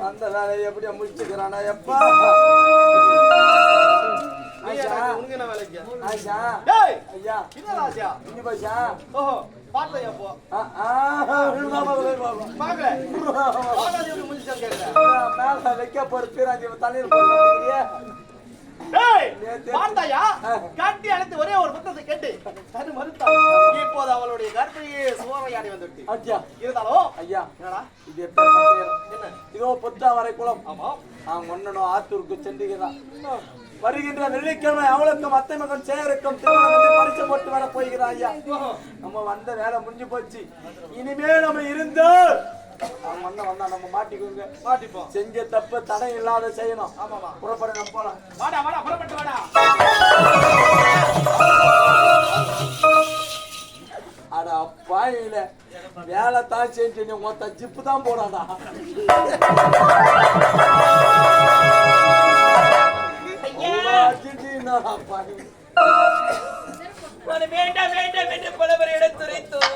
அந்த வேலையை எப்படியா முடிச்சுக்கிறானா? எப்பா. வைக்க போற பீராஞ்சி? ஆ. கட்டி அணைத்து ஒரே ஒரு புத்தகத்தை கேட்டு தனி மறுத்தாள். இப்போது அவளுடைய வந்துட்டு. இருந்தாலும் ஐயா. குளம். ஆமா நான் ஒன்னனும் ஆத்தூருக்கு சென்றுகிறான் வருகின்ற வெள்ளிக்கிழமை அவளுக்கும் அத்தை மகன் சேருக்கும் பரிசு போட்டு வர போகிறான் ஐயா. நம்ம வந்த வேலை முடிஞ்சு போச்சு. இனிமே நம்ம இருந்து அவன் வந்தா நம்ம மாட்டிக்குங்க. மாட்டிப்போம். செஞ்ச தப்பு தடை இல்லாத செய்யணும். ஆமாமா புறப்பட நம்ம போலாம். வேலை தான் செஞ்சு நீ மொத்த ஜிப்பு தான் போடாடா வேண்டாம் வேண்டாம் என்று பலவர் எடுத்துரைத்தோம்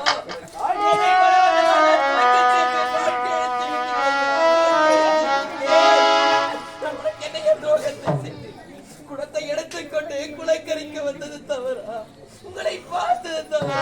குடத்தை எடுத்துக்கொண்டு குலைக்கரிக்க வந்தது தவறா. உங்களை பார்த்தது தவறா.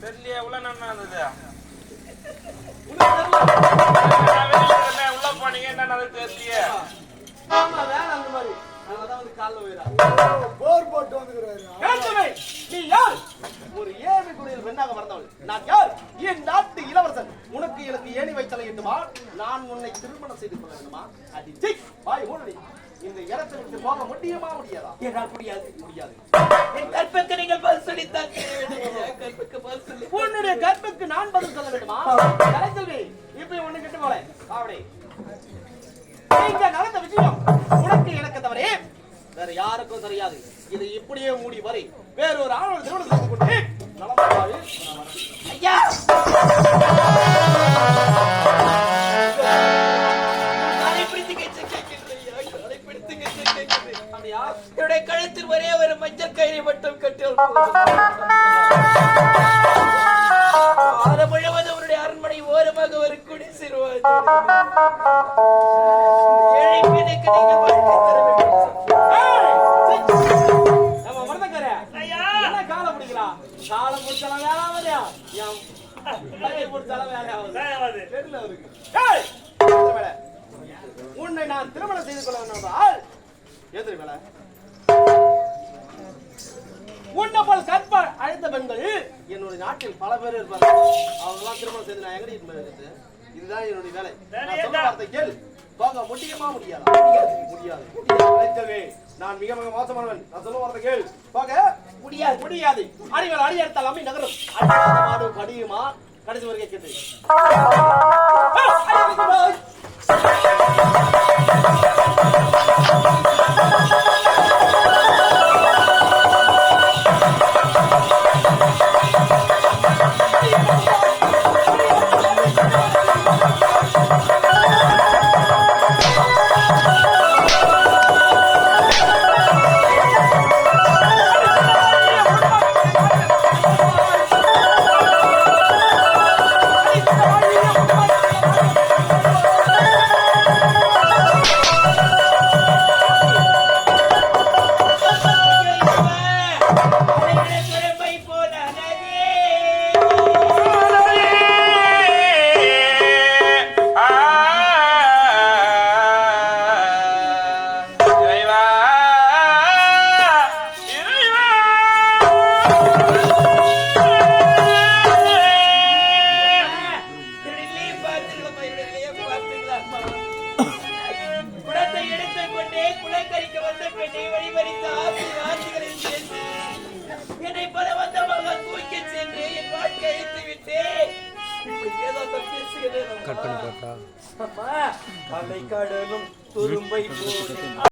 தெரியலையே உள்ள என்ன இருந்தது? உள்ள போனீங்க என்ன நடந்தது தெரியலையே? ஆமா வேலை அந்த மாதிரி. போர் போட்டு வந்துக்கிறாரு. நீ யார்? ஒரு ஏழை பெண்ணாக மறந்தவள் நான் யார்? என் நாட்டு இளவரசன். உனக்கு எனக்கு ஏணி வைத்தலை எட்டுமா? நான் உன்னை திருமணம் செய்து கொள்ள வேண்டுமா? அடி சீ, வாய் மூடடி இந்த இடத்தை விட்டு போக முடியுமா முடியாதா? என்னால் முடியாது. முடியாது. என் கற்புக்கு நீங்கள் பதில் சொல்லித்தான். வேண்டும். கற்புக்கு பதில் சொல்லி உன்னுடைய கற்புக்கு நான் பதில் சொல்ல வேண்டுமா? வேற யாருக்கும் தெரியாது. இது இப்படியே மூடி வரை. வேற ஒரு ஆணவ திருமணம் கொண்டு ஐயா! பிடித்து என்னுடைய கழுத்தில் ஒரே ஒரு மஞ்சள் கயிறை மட்டும் கட்டு அதை முழுவதும் அவருடைய அரண்மனை ஓரமாக ஒரு குடிசிறுவார் நீங்கள் தெரியல அவருக்கு. உன்னை நான் திருமணம் செய்து கொள்ள வேண்டும் என்றால் எதிரி வேலை உன்னை போல் கற்ப அழைத்த பெண்கள் என்னுடைய நாட்டில் பல பேர் இருப்பார்கள் அவங்கெல்லாம் திருமணம் செய்து நான் எங்கடி இருக்கிறது இதுதான் என்னுடைய வேலை. வார்த்தை கேள். போக முடியுமா முடியாதா? முடியாது முடியாது. நான் மிக மிக மோசமானவன். நான் சொல்ல வார்த்தை கேள். போக முடியாது முடியாது. அடிகள் அடி எடுத்தால் அம்மி நகரும். மாடு கடியுமா கடைசி வரைக்கும் கேட்டு குலக்கரிக்க வந்த பெண்ணை வழிமறித்த ஆசை வார்த்தைகளில் பேசி என்னை பலவந்தமாக தூக்கி சென்று என் வாழ்க்கை அழித்து விட்டேன். அலை கடலும் துரும்பை